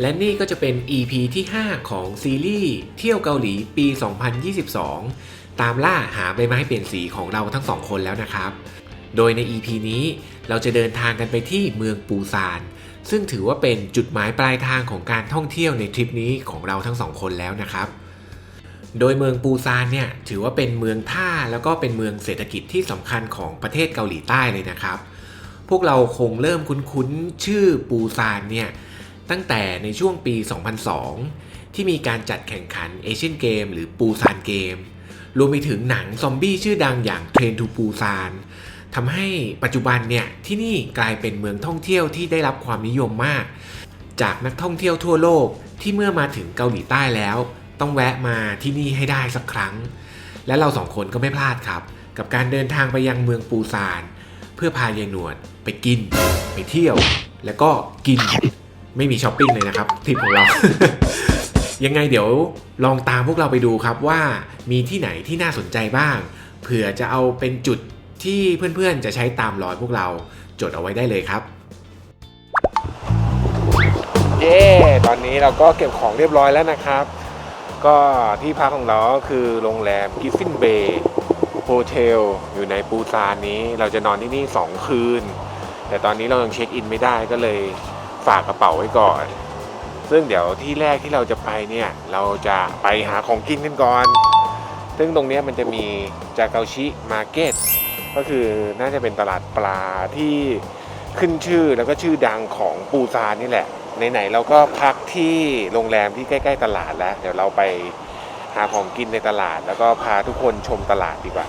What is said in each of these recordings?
และนี่ก็จะเป็น EP ที่ 5 ของซีรีส์เที่ยวเกาหลีปี 2022 ตามล่าหาใบไม้เปลี่ยนสีของเราทั้งสองคนแล้วนะครับ โดยใน EP นี้เราจะเดินทางกันไปที่เมืองปูซาน ซึ่งถือว่าเป็นจุดหมายปลายทางของการท่องเที่ยวในทริปนี้ของเราทั้งสองคนแล้วนะครับ โดยเมืองปูซานเนี่ยถือว่าเป็นเมืองท่าแล้วก็เป็นเมืองเศรษฐกิจที่สำคัญของประเทศเกาหลีใต้เลยนะครับ พวกเราคงเริ่มคุ้นๆชื่อปูซานเนี่ย ตั้งแต่ในช่วงปี 2002 ที่มีการจัดแข่งขันเอเชียนเกมหรือปูซานเกม รวมไปถึงหนังซอมบี้ชื่อดังอย่างเทรนทูปูซานทำให้ปัจจุบันเนี่ยที่นี่กลายเป็นเมืองท่องเที่ยวที่ได้รับความนิยมมาก จากนักท่องเที่ยวทั่วโลกที่เมื่อมาถึงเกาหลีใต้แล้ว ต้องแวะมาที่นี่ให้ได้สักครั้ง และเราสองคนก็ไม่พลาดครับ กับการเดินทางไปยังเมืองปูซาน เพื่อพายายหนวดไปกิน ไปเที่ยว แล้วก็กิน ไม่มีช้อปปิ้งเลยนะครับทริปของเรา ยังไงเดี๋ยวลองตามพวกเราไปดูครับว่ามีที่ไหนที่น่าสนใจบ้างเผื่อจะเอาเป็นจุดที่เพื่อนๆ จะใช้ตามรอยพวกเราจดเอาไว้ได้เลยครับ เย้ตอนนี้เราก็เก็บของเรียบร้อยแล้วนะครับ ก็ที่พักของเราก็คือโรงแรมกิฟฟินเบย์โฮเทลอยู่ในปูซานนี้ เราจะนอนที่นี่ 2 คืน แต่ตอนนี้เรายังเช็คอินไม่ได้ก็เลย ฝากกระเป๋าไว้ก่อน ซึ่งเดี๋ยวที่แรกที่เราจะไปเนี่ย เราจะไปหาของกินกันก่อน ซึ่งตรงนี้มันจะมีจากาชิมาร์เก็ตก็คือน่าจะเป็นตลาดปลาที่ขึ้นชื่อแล้วก็ชื่อดังของปูซานนี่แหละไหนๆเราก็พักที่โรงแรมที่ใกล้ๆตลาดแล้ว เดี๋ยวเราไปหาของกินในตลาด แล้วก็พาทุกคนชมตลาดดีกว่า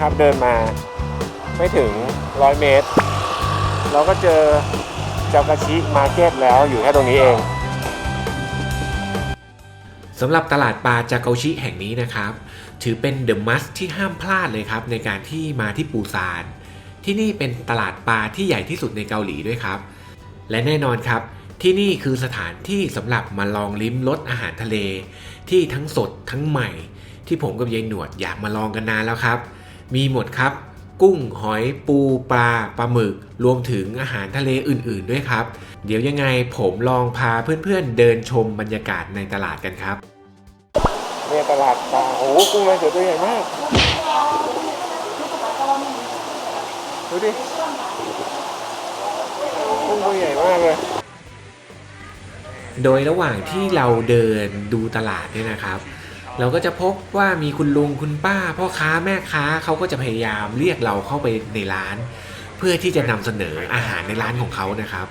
ครับเดินมาไม่ถึงร้อยเมตร เราก็เจอจากาชิมาร์เก็ตแล้วอยู่แค่ตรงนี้เองสำหรับตลาดปลาจากาชิแห่งนี้นะครับ ถือเป็นเดอะมัสที่ห้ามพลาดเลยครับในการที่มาที่ปูซาน ที่นี่เป็นตลาดปลาที่ใหญ่ที่สุดในเกาหลีด้วยครับ และแน่นอนครับที่นี่คือสถานที่สำหรับมาลองลิ้มรสอาหารทะเล ที่ทั้งสดทั้งใหม่ ที่ผมกับยายหนวดอยากมาลองกันนานแล้วครับ มีหมดครับ กุ้งหอยปูปลาปลาหมึก รวมถึงอาหารทะเลอื่นๆด้วยครับ เดี๋ยวยังไงผมลองพาเพื่อนๆเดินชมบรรยากาศในตลาดกันครับเนี่ยตลาดปลาโอ้โหกุ้งลายเสือตัวใหญ่มากดูดิกุ้งตัวใหญ่มากเลยโดยระหว่างที่เราเดินดูตลาดเนี่ยนะครับ เราก็จะพบว่ามีคุณลุงคุณป้า พ่อค้าแม่ค้าเขาก็จะพยายามเรียกเราเข้าไปในร้าน เพื่อที่จะนำเสนออาหารในร้านของเขานะครับ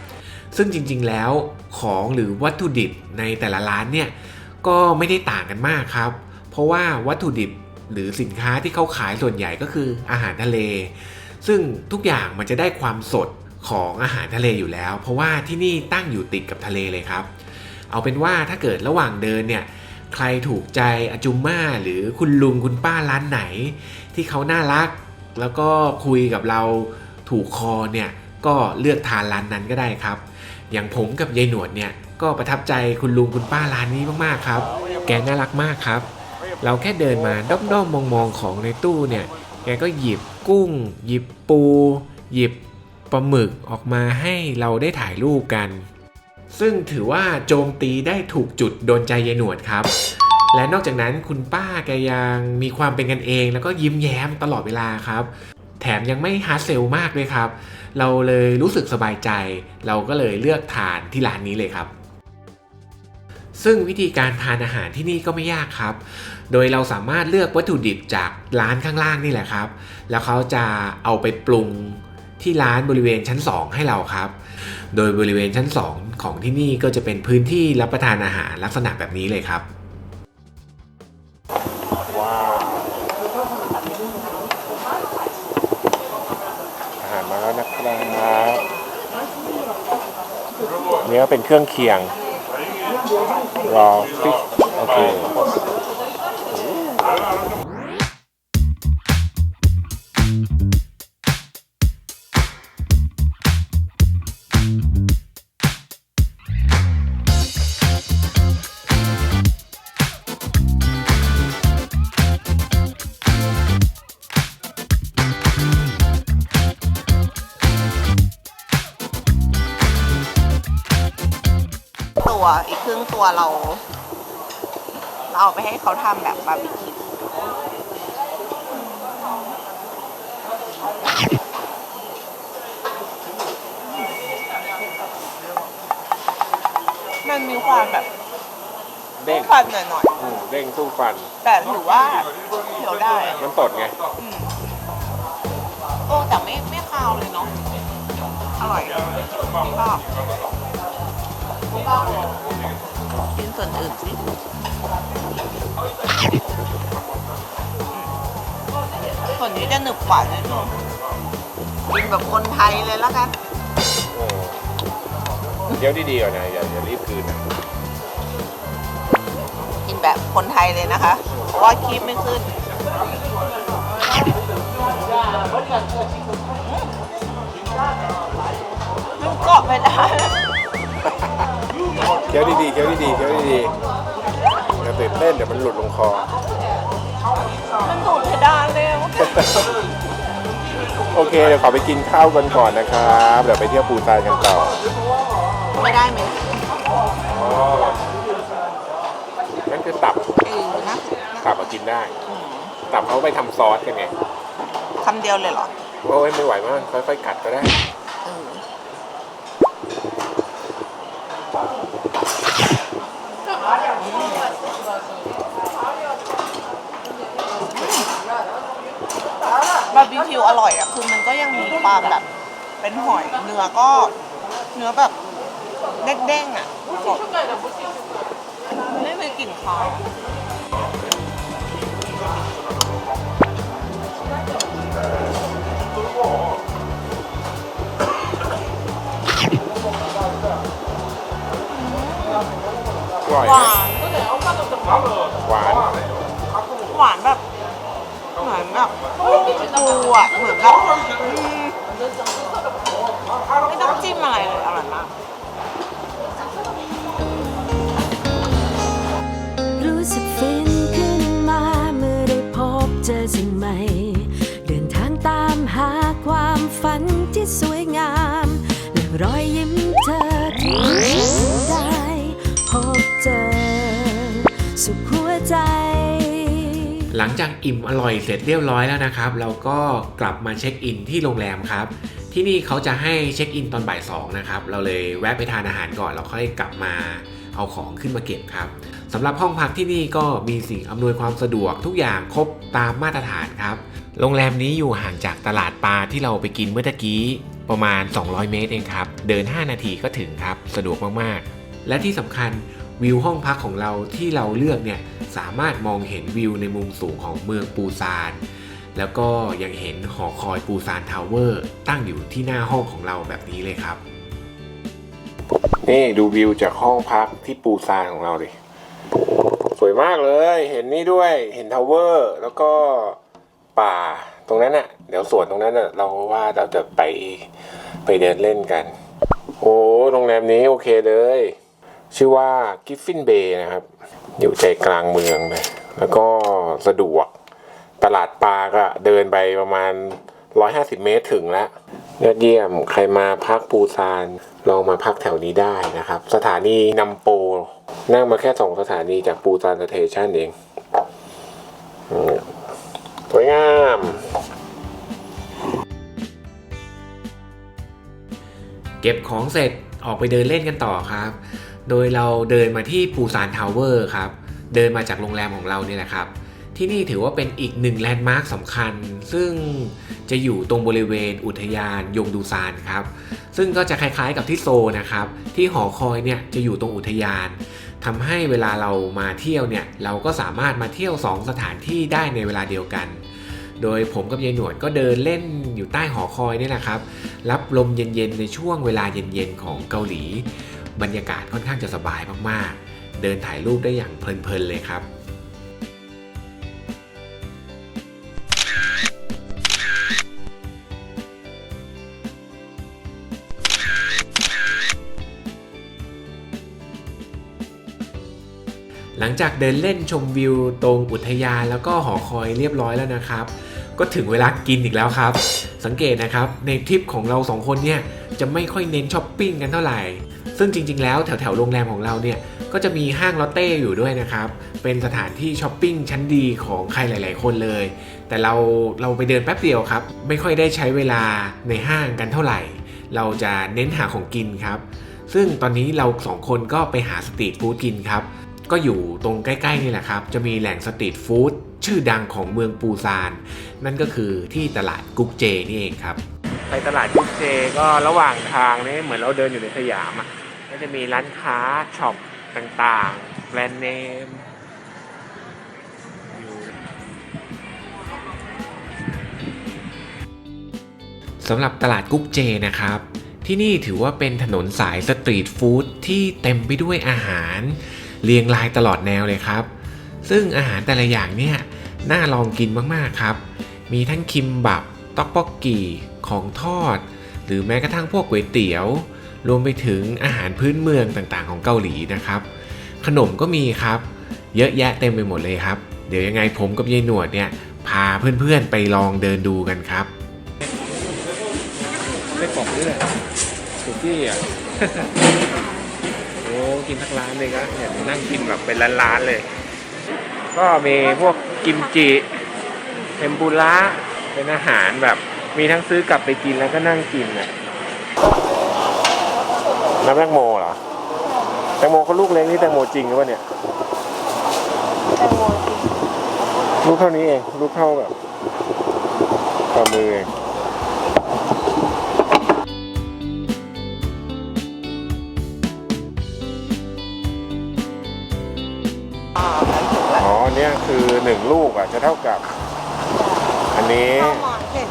ซึ่งจริงๆแล้วของหรือวัตถุดิบในแต่ละร้านเนี่ยก็ไม่ได้ต่างกันมากครับ เพราะว่าวัตถุดิบหรือสินค้าที่เขาขายส่วนใหญ่ก็คืออาหารทะเล ซึ่งทุกอย่างมันจะได้ความสดของอาหารทะเลอยู่แล้ว เพราะว่าที่นี่ตั้งอยู่ติดกับทะเลเลยครับ เอาเป็นว่าถ้าเกิดระหว่างเดินเนี่ย ใครถูกใจอาจุมม่าหรือคุณลุงคุณป้าร้านไหน ที่เขาน่ารัก แล้วก็คุยกับเราถูกคอเนี่ยก็เลือกทานร้านนั้นก็ได้ครับ อย่างผมกับยายหนวดเนี่ยก็ประทับใจคุณลุงคุณป้าร้านนี้มากๆครับ แกน่ารักมากครับ เราแค่เดินมาด้อมๆมองๆของในตู้เนี่ยแกก็หยิบกุ้ง หยิบปู หยิบปลาหมึกออกมาให้เราได้ถ่ายรูปกัน ซึ่งถือว่าโจมตีได้ถูกจุดโดนใจยายหนวดครับ และนอกจากนั้นคุณป้าแกยังมีความเป็นกันเอง แล้วก็ยิ้มแย้มตลอดเวลาครับ แถมยังไม่ฮาร์ดเซลมากเลยครับ เราเลยรู้สึกสบายใจ เราก็เลยเลือกทานที่ร้านนี้เลยครับ ซึ่งวิธีการทานอาหารที่นี่ก็ไม่ยากครับ โดยเราสามารถเลือกวัตถุดิบจากร้านข้างล่างนี่แหละครับ แล้วเขาจะเอาไปปรุง ที่ร้านบริเวณชั้น 2 ให้เราครับ โดยบริเวณชั้น 2 ของที่นี่ก็จะเป็นพื้นที่รับประทานอาหารลักษณะแบบนี้เลยครับว้าวอาหารมาแล้วนะครับเนี้ยเป็นเครื่องเคียงรอฟิชโอเค อีกครึ่งตัวเรา เราเอาไปให้เขาทำแบบบาร์บีคิวมันมีความแบบเด้งฟันหน่อยอืมเด้งสู้ฟัน ๆแต่ถือว่าเคี้ยวได้อะมันตดไง อืมโอ้แต่ไม่ไม่คาวเลยเนาะอร่อยชอบ กินส่วนอื่นสิส่วนนี้จะหนึบกว่านิดนึงกินแบบคนไทยเลยแล้วกันเออเดี๋ยวดีๆก่อนนะอย่าอย่ารีบคืนนะกินแบบคนไทยเลยนะคะ เพราะว่าคีบไม่ขึ้นมันเกาะไปได้ เคี้ยวดีๆเคี้ยวดีๆเคี้ยวดีๆอย่าตื่นเต้นเดี๋ยวมันหลุดลงคอ มันถูกเพดานเลยอะโอเคเดี๋ยวขอไปกินข้าวกันก่อนนะครับเดี๋ยวไปเที่ยวปูซานกันต่อ ไม่ได้ไหมนั่นคือตับ เออนะตับมากินได้อืมตับเขาไปทำซอสกันไง คำเดียวเลยเหรอ โอ้ยไม่ไหวมากค่อยๆกัดก็ได้ เออ บาร์บีคิวอร่อยอะ คือมันก็ยังมีความแบบ เป็นหอยเนื้อก็เนื้อแบบเด้งๆอะสดไม่มีกลิ่นคาว ร่อยหนะวาน หวาน หวานแบบ เหมือนแบบปูอะเหมือนแบบอืมไม่ต้องจิ้มอะไรเลยอร่อยมาก จากอิ่มอร่อยเสร็จเรียบร้อยแล้วนะครับ เราก็กลับมาเช็คอินที่โรงแรมครับ ที่นี่เขาจะให้เช็คอินตอนบ่ายสองนะครับ เราเลยแวะไปทานอาหารก่อนแล้วค่อยกลับมาเอาของขึ้นมาเก็บครับสำหรับห้องพักที่นี่ก็มีสิ่งอำนวยความสะดวกทุกอย่างครบตามมาตรฐานครับ โรงแรมนี้อยู่ห่างจากตลาดปลาที่เราไปกินเมื่อตะกี้ประมาณ 200 เมตรเองครับ เดิน 5 นาทีก็ถึงครับ สะดวกมากๆ และที่สำคัญ วิวห้องพักของเราที่เราเลือกเนี่ยสามารถมองเห็นวิวในมุมสูงของเมืองปูซาน แล้วก็ยังเห็นหอคอยปูซานทาวเวอร์ตั้งอยู่ที่หน้าห้องของเราแบบนี้เลยครับ นี่ดูวิวจากห้องพักที่ปูซานของเราดิ สวยมากเลย เห็นนี่ด้วย เห็นทาวเวอร์ แล้วก็ป่าตรงนั้นน่ะ เดี๋ยวสวนตรงนั้นน่ะ เราว่าเราจะไปไปเดินเล่นกัน โอ้โรงแรมนี้โอเคเลย ชื่อว่ากิฟฟินเบย์นะครับ อยู่ใจกลางเมืองเลยแล้วก็สะดวกตลาดปลาก็เดินไปประมาณ 150 เมตรถึงแล้วยอดเยี่ยมใครมาพักปูซานลองมาพักแถวนี้ได้นะครับ สถานีนัมโป นั่งมาแค่สองสถานีจากปูซานสเตชันเองสวยงาม เก็บของเสร็จออกไปเดินเล่นกันต่อครับ โดยเราเดินมาที่ปูซานทาวเวอร์ครับ เดินมาจากโรงแรมของเราเนี่ยแหละครับ ที่นี่ถือว่าเป็นอีกหนึ่งแลนด์มาร์คสำคัญ ซึ่งจะอยู่ตรงบริเวณอุทยานยงดูซานครับ ซึ่งก็จะคล้ายๆกับที่โซนะครับ ที่หอคอยเนี่ยจะอยู่ตรงอุทยานทำให้เวลาเรามาเที่ยวเนี่ยเราก็สามารถมาเที่ยว 2 สถานที่ได้ในเวลาเดียวกัน โดยผมกับยายหนวดก็เดินเล่นอยู่ใต้หอคอยเนี่ยนะครับ รับลมเย็นๆในช่วงเวลาเย็นๆของเกาหลี บรรยากาศค่อนข้างจะสบายมากๆ เดินถ่ายรูปได้อย่างเพลินๆเลยครับหลังจากเดินเล่นชมวิวตรงอุทยานแล้วก็หอคอยเรียบร้อยแล้วนะครับ ก็ถึงเวลากินอีกแล้วครับ สังเกตนะครับในทริปของเราสองคนเนี่ยจะไม่ค่อยเน้นช้อปปิ้งกันเท่าไหร่ ซึ่งจริง ๆ แล้วแถวๆโรงแรมของเราเนี่ยก็จะมีห้างลอตเต้อยู่ด้วยนะครับ เป็นสถานที่ช้อปปิ้งชั้นดีของใครหลาย ๆ คนเลย แต่เราเราไปเดินแป๊บเดียวครับ ไม่ค่อยได้ใช้เวลาในห้างกันเท่าไหร่ เราจะเน้นหาของกินครับ ซึ่งตอนนี้เราสองคนก็ไปหาสตรีทฟู้ดกินครับ ก็อยู่ตรงใกล้ ๆ นี่แหละครับ จะมีแหล่งสตรีทฟู้ดชื่อดังของเมืองปูซาน นั่นก็คือที่ตลาดกุ๊กเจนี่เองครับ ไปตลาดกุ๊กเจก็ระหว่างทางนี่เหมือนเราเดินอยู่ในสยามอะก็จะมีร้านค้าช็อปต่างๆ แบรนด์เนมสำหรับตลาดกุ๊กเจนะครับ ที่นี่ถือว่าเป็นถนนสายสตรีทฟู้ดที่เต็มไปด้วยอาหารเรียงรายตลอดแนวเลยครับ ซึ่งอาหารแต่ละอย่างเนี่ยน่าลองกินมากๆครับ มีทั้งคิมบับ ต๊อกบกกีของทอด หรือแม้กระทั่งพวกก๋วยเตี๋ยว รวมไปถึงอาหารพื้นเมืองต่างๆ ของเกาหลีนะครับ ขนมก็มีครับ เยอะแยะเต็มไปหมดเลยครับ เดี๋ยวยังไงผมกับยายหนวดเนี่ยพาเพื่อนๆไปลองเดินดูกันครับได้กล่องด้วยสุกี้อะโอ้กินทั้งร้านเลยก็เห็นนั่งกินแบบเป็นร้านๆเลย ก็มีพวกกิมจิเทมปุระ เป็นอาหารแบบ มีทั้งซื้อกลับไปกินแล้วก็นั่งกินอะน้ำแตงโมเหรอแตงโมเขาลูกเล็กนี่แตงโมจริงหรือเปล่าเนี่ยแตงโมจริงลูกเท่านี้เองลูกเท่าแบบฝ่ามือเองอ่ามันถึงแล้วอ๋อเนี่ยคือหนึ่งลูกอะจะเท่ากับอั นนี้ข้าวหมอนเห็น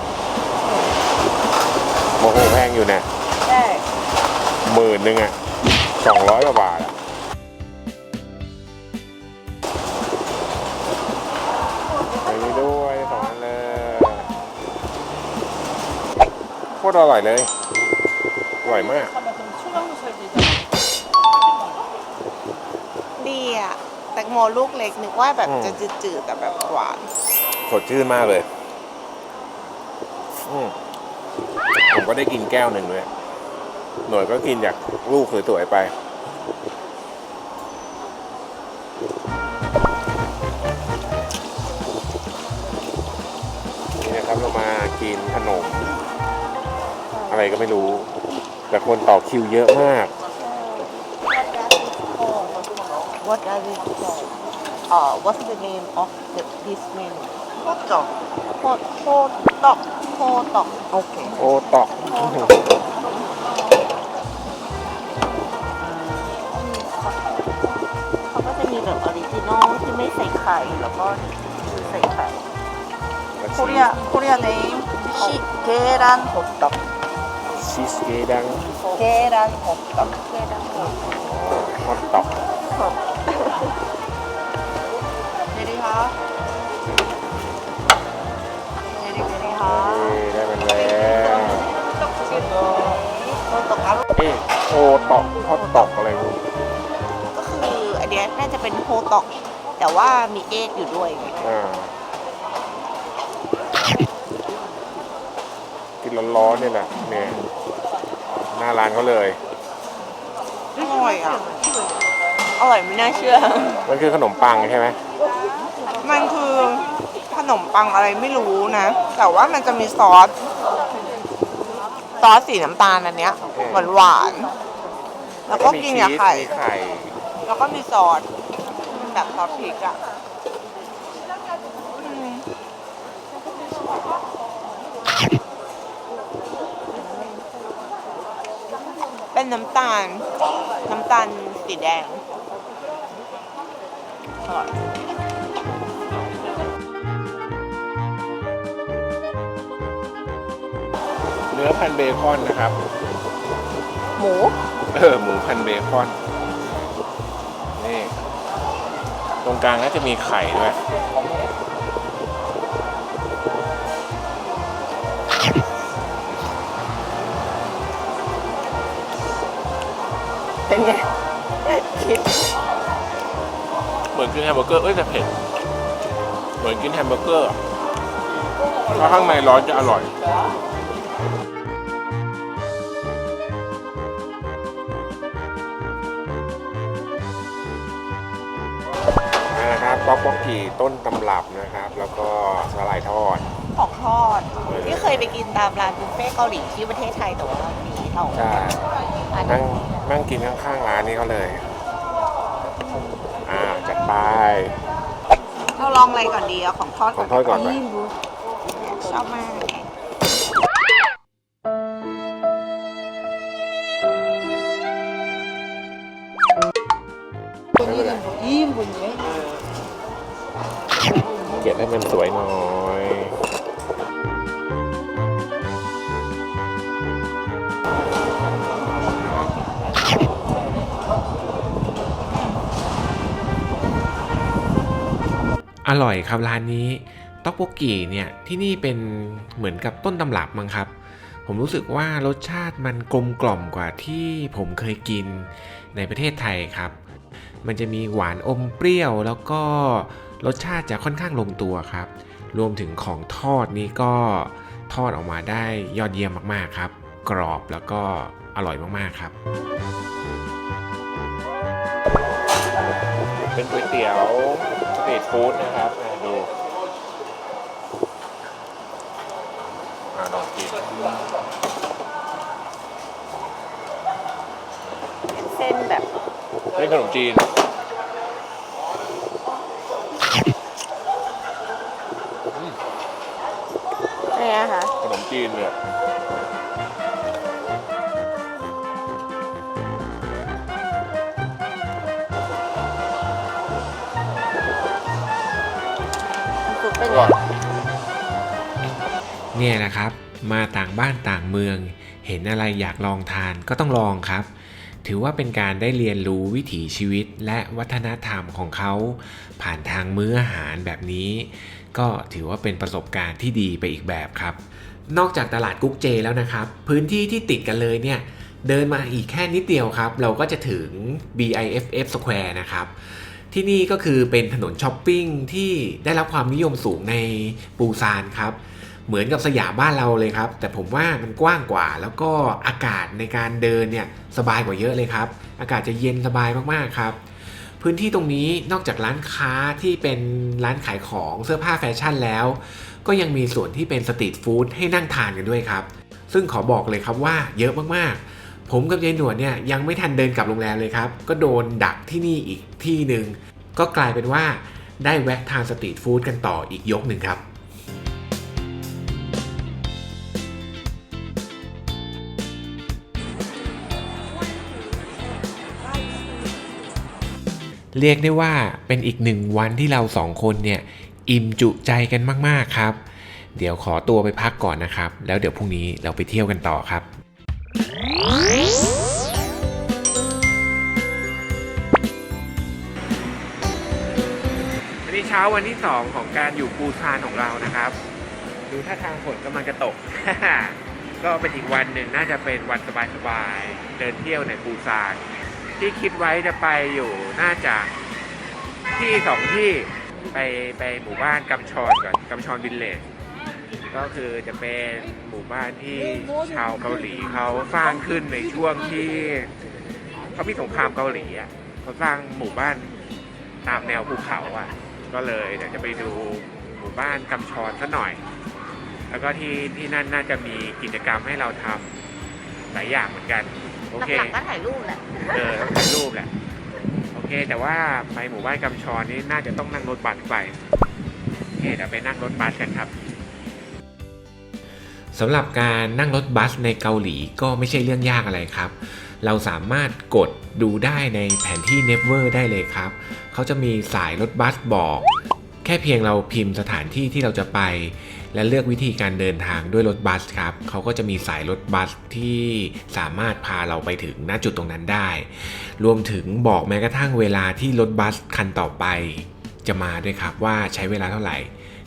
โมโหแพงอยู่เนี่ยได้หมื่นหนึ่งอะสองร้อยกว่าบาทอะอันนี้ด้วยสองอันเลยโคตรอร่อยเลย อร่อยมาก ดีอะแตงโมลูกเล็กนึกว่าแบบอืม จะจืดๆแต่แบบหวาน สดชื่นมากเลย อืมผมก็ได้กินแก้วหนึ่งเลยหน่วยก็กินจากลูกสวยๆไป นี่นะครับเรามากินขนม อะไรก็ไม่รู้ แต่คนต่อคิวเยอะมาก What are the? Uh, what's the name of the, this menu? Hot dog. Hot, hot dog. Hot dog. Okay. โอ้ตอก เขาก็จะมีแบบออริจินอลที่ไม่ใส่ไข่ แล้วก็คือใส่ไข่ 코리아 코리아 네임 시 계란 호떡 ชีสเกดัง 계란 호떡 계란 호떡 ฮอตตอก 내리하 โอโตกะโอะโตอกฮอตตอกอะไรรู้ก็คืออเนี้ยน่าจะเป็นโฮตอก แต่ว่ามีเอกอยู่ด้วยกินร้อนๆเนี่ยแหละเนี่ยหน้าร้านเขาเลย อร่อยอะอร่อยไม่น่าเชื่อ มันคือขนมปังใช่ไหมมันคือขนมปังอะไรไม่รู้นะ แต่ว่ามันจะมีซอส ซอสสีน้ำตาลอันเนี้ยหวานหวานๆแล้วก็กินกับไข่ มีไข่ แล้วก็มีซอสแบบซอสพริกอะอืมเป็นน้ำตาล น้ำตาลสีแดง อร่อย เนื้อพันเบคอนนะครับ หมู เออหมูพันเบคอน นี่ ตรงกลางน่าจะมีไข่ด้วย เป็นไง คิด เหมือนกินแฮมเบอร์เกอร์ เอ้ยแต่เผ็ด เหมือนกินแฮมเบอร์เกอร์ ถ้าข้างในร้อนจะอร่อย ป๊อกป๊อกกี่ต้นตำรับนะครับ แล้วก็สลายทอด ของทอดที่เคยไปกินตามร้านบุฟเฟ่ต์เกาหลีที่ประเทศไทยแต่ว่ามีเท่าใช่อันนั่นั้งนนั่งกินข้างๆร้านนี้เขาเลย อ่า จัดไป เราลองอะไรก่อนดีเอาของทอดของทอดก่อนไป ชอบมาก เก็บให้มันสวยหน่อยอร่อยครับร้านนี้ต๊อกโบกีเนี่ยที่นี่เป็นเหมือนกับต้นตำรับมั้งครับ ผมรู้สึกว่ารสชาติมันกลมกล่อมกว่าที่ผมเคยกินในประเทศไทยครับ มันจะมีหวานอมเปรี้ยวแล้วก็ รสชาติจะค่อนข้างลงตัวครับ รวมถึงของทอดนี้ก็ทอดออกมาได้ยอดเยี่ยมมากๆครับ กรอบแล้วก็อร่อยมากๆครับ เป็นก๋วยเตี๋ยวสตรีทฟู้ดนะครับอะดูอ่าลองกินเส้นแบบเป็นขนมจีน อะไรนะคะขนมจีนเนี่ยซุปเป็นอไงร่อยเนี่ยนะครับ มาต่างบ้านต่างเมือง เห็นอะไรอยากลองทานก็ต้องลองครับ ถือว่าเป็นการได้เรียนรู้วิถีชีวิตและวัฒนธรรมของเขา ผ่านทางมื้ออาหารแบบนี้ ก็ถือว่าเป็นประสบการณ์ที่ดีไปอีกแบบครับ นอกจากตลาดกุ๊กเจแล้วนะครับ พื้นที่ที่ติดกันเลยเนี่ยเดินมาอีกแค่นิดเดียวครับ เราก็จะถึง BIFF Square นะครับ ที่นี่ก็คือเป็นถนนช้อปปิ้งที่ได้รับความนิยมสูงในปูซานครับ เหมือนกับสยามบ้านเราเลยครับ แต่ผมว่ามันกว้างกว่า แล้วก็อากาศในการเดินเนี่ยสบายกว่าเยอะเลยครับ อากาศจะเย็นสบายมากๆครับ พื้นที่ตรงนี้นอกจากร้านค้าที่เป็นร้านขายของเสื้อผ้าแฟชั่นแล้ว ก็ยังมีส่วนที่เป็นสตรีทฟู้ดให้นั่งทานกันด้วยครับ ซึ่งขอบอกเลยครับว่าเยอะมากๆ ผมกับยายหนวดเนี่ยยังไม่ทันเดินกลับโรงแรมเลยครับ ก็โดนดักที่นี่อีกที่หนึ่งก็กลายเป็นว่าได้แวะทานสตรีทฟู้ดกันต่ออีกยกหนึ่งครับ เรียกได้ว่าเป็นอีกหนึ่งวันที่เราสองคนเนี่ยอิ่มจุใจกันมากๆครับ เดี๋ยวขอตัวไปพักก่อนนะครับ แล้วเดี๋ยวพรุ่งนี้เราไปเที่ยวกันต่อครับ วันนี้เช้าวันที่ 2 ของการอยู่ปูซานของเรานะครับ ดูท่าทางฝนกำลังจะตก ก็เป็นอีกวันหนึ่งน่าจะเป็นวันสบายๆเดินเที่ยวในปูซาน ที่คิดไว้จะไปอยู่น่าจะที่สองที่ไปไปหมู่บ้านกำชอนก่อนกำชอนวิลเลจก็คือจะเป็นหมู่บ้านที่ชาวเกาหลีเขาสร้างขึ้นในช่วงที่เขามีสงครามเกาหลีอะเขาสร้างหมู่บ้านตามแนวภูเขาอะ ก็เลยเดี๋ยวจะไปดูหมู่บ้านกำชอนสักหน่อย แล้วก็ที่ที่นั่นน่าจะมีกิจกรรมให้เราทำหลายอย่างเหมือนกัน โอเคหลักๆก็ถ่ายรูปแหละ เออต้องถ่ายรูปแหละ โอเค แต่ว่าไปหมู่บ้านกำชอนนี่น่าจะต้องนั่งรถบัสไป โอเคเดี๋ยวไปนั่งรถบัสกันครับสำหรับการนั่งรถบัสในเกาหลีก็ไม่ใช่เรื่องยากอะไรครับ เราสามารถกดดูได้ในแผนที่ n e v e r ได้เลยครับ เขาจะมีสายรถบัสบอก แค่เพียงเราพิมพ์สถานที่ที่เราจะไป และเลือกวิธีการเดินทางด้วยรถบัสครับเขาก็จะมีสายรถบัสที่สามารถพาเราไปถึงณจุดตรงนั้นได้ รวมถึงบอกแม้กระทั่งเวลาที่รถบัสคันต่อไป จะมาด้วยครับว่าใช้เวลาเท่าไหร่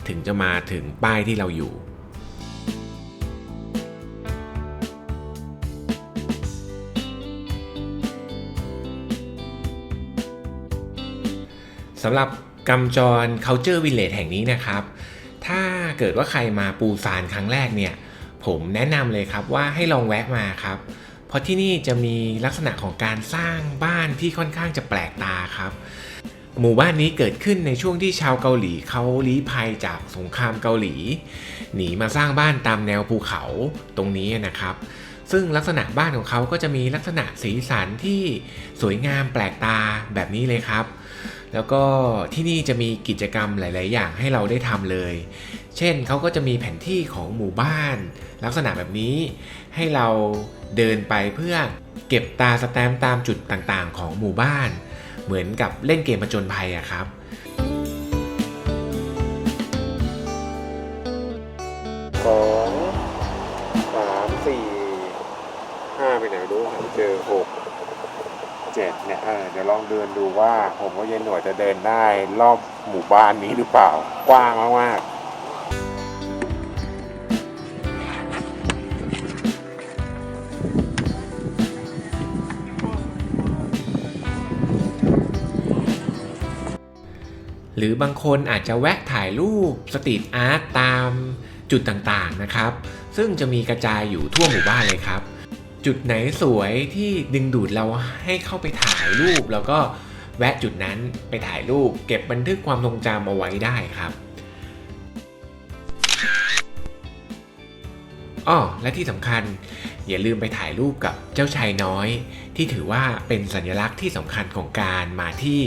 ถึงจะมาถึงป้ายที่เราอยู่สำหรับกำจร Culture Village แห่งนี้นะครับ ถ้าเกิดว่าใครมาปูซานครั้งแรกเนี่ยผมแนะนำเลยครับว่าให้ลองแวะมาครับ เพราะที่นี่จะมีลักษณะของการสร้างบ้านที่ค่อนข้างจะแปลกตาครับ หมู่บ้านนี้เกิดขึ้นในช่วงที่ชาวเกาหลีเขาลี้ภัยจากสงครามเกาหลี หนีมาสร้างบ้านตามแนวภูเขาตรงนี้นะครับ ซึ่งลักษณะบ้านของเขาก็จะมีลักษณะสีสันที่สวยงามแปลกตาแบบนี้เลยครับ แล้วก็ที่นี่จะมีกิจกรรมหลาย ๆ อย่างให้เราได้ทำเลย เช่นเขาก็จะมีแผนที่ของหมู่บ้าน ลักษณะแบบนี้ให้เราเดินไปเพื่อเก็บตาสแตมตามจุดต่าง ๆ ของหมู่บ้าน เหมือนกับเล่นเกมประจนภัยอะครับ เออเดี๋ยวลองเดินดูว่า ผมว่าเย็นหน่วยจะเดินได้รอบหมู่บ้านนี้หรือเปล่า กว้างมากๆหรือบางคนอาจจะแวะถ่ายรูปสตรีทอาร์ตตามจุดต่างๆนะครับ ซึ่งจะมีกระจายอยู่ทั่วหมู่บ้านเลยครับ จุดไหนสวยที่ดึงดูดเราให้เข้าไปถ่ายรูป แล้วก็แวะจุดนั้นไปถ่ายรูป เก็บบันทึกความทรงจำเอาไว้ได้ครับอ้อและที่สำคัญอย่าลืมไปถ่ายรูปกับเจ้าชายน้อย ที่ถือว่าเป็นสัญลักษณ์ที่สำคัญของการมาที่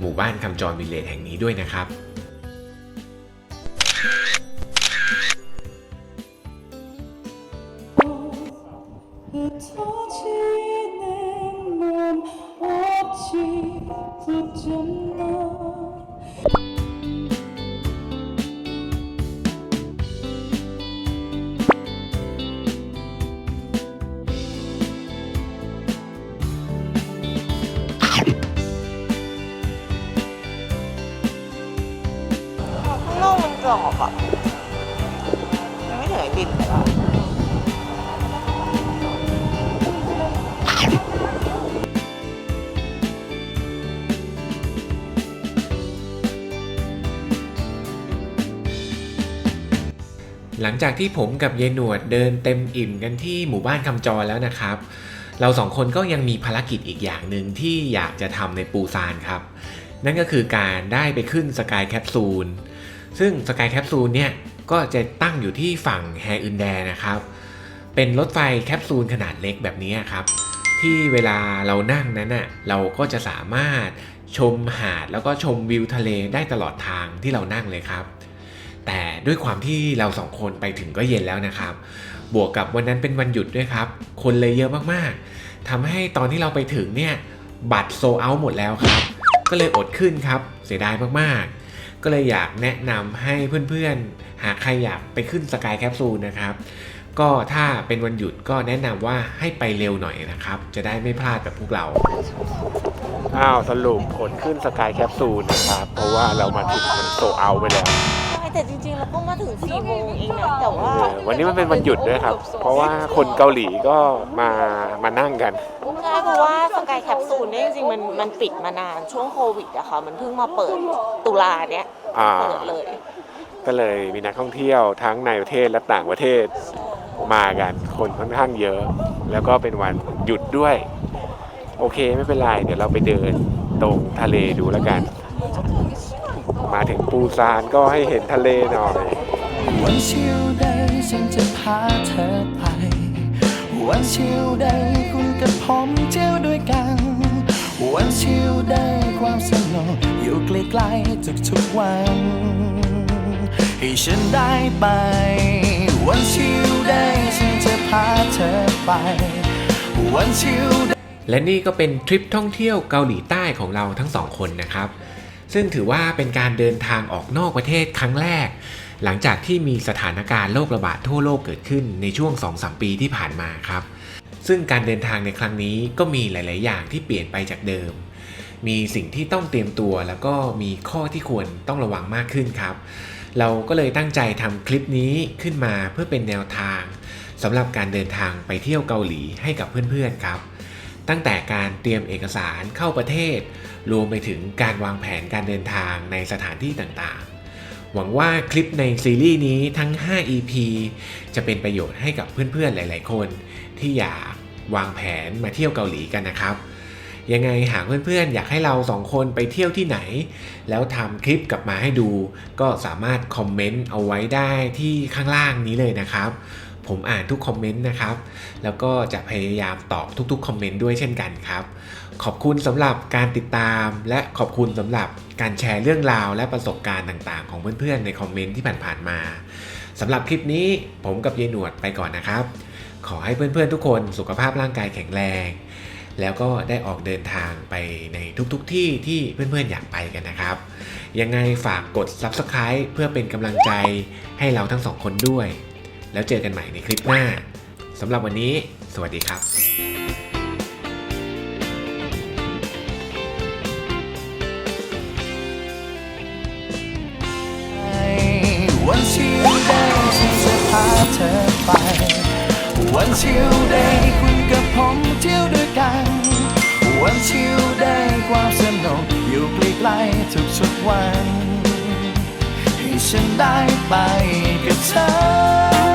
หมู่บ้านคำจรวิลเลจแห่งนี้ด้วยนะครับ รอบอะยังไม่ถึงไอ้บินเลยอะหลังจากที่ผมกับเยายหนวดเดินเต็มอิ่มกันที่หมู่บ้านคำจรแล้วนะครับ เราสองคนก็ยังมีภารกิจอีกอย่างหนึ่งที่อยากจะทำในปูซานครับ นั่นก็คือการได้ไปขึ้นสกายแคปซูล ซึ่งสกายแคปซูลเนี่ยก็จะตั้งอยู่ที่ฝั่งแฮอึนแดนะครับ เป็นรถไฟแคปซูลขนาดเล็กแบบนี้ครับ ที่เวลาเรานั่งนั้นน่ะเราก็จะสามารถชมหาดแล้วก็ชมวิวทะเลได้ตลอดทางที่เรานั่งเลยครับ แต่ด้วยความที่เราสองคนไปถึงก็เย็นแล้วนะครับ บวกกับวันนั้นเป็นวันหยุดด้วยครับ คนเลยเยอะมากๆทำให้ตอนที่เราไปถึงเนี่ยบัตรโซเอาหมดแล้วครับ ก็เลยอดขึ้นครับ เสียดายมากๆ ก็เลยอยากแนะนำให้เพื่อนๆ หากใครอยากไปขึ้นสกายแคปซูลนะครับ ก็ถ้าเป็นวันหยุดก็แนะนำว่าให้ไปเร็วหน่อยนะครับ จะได้ไม่พลาดแบบพวกเรา อ้าวสรุปผลขึ้นสกายแคปซูลนะครับ เพราะว่าเรามาถึงมันโซเอาไปแล้ว แต่จริงๆเราก็มาถึง4โมงเองนะแต่ว่าเออวันนี้มันเป็นวันหยุดด้วยครับ เพราะว่าคนเกาหลีก็มามานั่งกัน ใช่เพราะว่าสกายแคปซูลเนี่ยจริงๆมันมันปิดมานานช่วงโควิดอะค่ะ มันเพิ่งมาเปิดตุลาเนี้ยอ่า เปิดเลย ก็เลยมีนักท่องเที่ยวทั้งในประเทศและต่างประเทศมากันคนค่อนข้างเยอะ แล้วก็เป็นวันหยุดด้วย โอเคไม่เป็นไร เดี๋ยวเราไปเดินตรงทะเลดูแล้วกัน มาถึงปูซานก็ให้เห็นทะเลหน่อย วันชิวใดฉันจะพาเธอไป วันชิวใดคุณกับผมเที่ยวด้วยกัน วันชิวใดความสนุกอยู่ใกล้ๆทุกๆวัน ให้ฉันได้ไป วันชิวใดฉันจะพาเธอไป วันชิวใดและนี่ก็เป็นทริปท่องเที่ยวเกาหลีใต้ของเราทั้งสองคนนะครับ ซึ่งถือว่าเป็นการเดินทางออกนอกประเทศครั้งแรก หลังจากที่มีสถานการณ์โรคระบาดทั่วโลกเกิดขึ้นในช่วง 2-3 ปีที่ผ่านมาครับ ซึ่งการเดินทางในครั้งนี้ก็มีหลาย ๆ อย่างที่เปลี่ยนไปจากเดิม มีสิ่งที่ต้องเตรียมตัวแล้วก็มีข้อที่ควรต้องระวังมากขึ้นครับ เราก็เลยตั้งใจทำคลิปนี้ขึ้นมาเพื่อเป็นแนวทางสำหรับการเดินทางไปเที่ยวเกาหลีให้กับเพื่อน ๆ ครับ ตั้งแต่การเตรียมเอกสารเข้าประเทศ รวมไปถึงการวางแผนการเดินทางในสถานที่ต่างๆ หวังว่าคลิปในซีรีส์นี้ทั้ง 5 EP จะเป็นประโยชน์ให้กับเพื่อนๆ หลายๆ คน ที่อยากวางแผนมาเที่ยวเกาหลีกันนะครับ ยังไงหากเพื่อนๆ อยากให้เราสองคนไปเที่ยวที่ไหน แล้วทำคลิปกลับมาให้ดู ก็สามารถคอมเมนต์เอาไว้ได้ที่ข้างล่างนี้เลยนะครับผมอ่านทุกคอมเมนต์นะครับ แล้วก็จะพยายามตอบทุกๆคอมเมนต์ด้วยเช่นกันครับ ขอบคุณสำหรับการติดตาม และขอบคุณสำหรับการแชร์เรื่องราวและประสบการณ์ต่างๆ ของเพื่อนๆ ในคอมเมนต์ที่ผ่านๆมาสำหรับคลิปนี้ผมกับยายหนวดไปก่อนนะครับ ขอให้เพื่อนๆทุกคนสุขภาพร่างกายแข็งแรง แล้วก็ได้ออกเดินทางไปในทุกๆที่ที่เพื่อนๆอยากไปกันนะครับ ยังไงฝากกด Subscribe เพื่อเป็นกำลังใจให้เราทั้งสองคนด้วย แล้วเจอกันใหม่ในคลิปหน้าสำหรับวันนี้ สวัสดีครับ ไปวันชิวเดย์คุณกับผมเที่ยวด้วยกันวันชิวเดย์ความสนุกอยู่ใกล้ๆทุกชุดวัน ให้ฉันได้ไปกับเธอ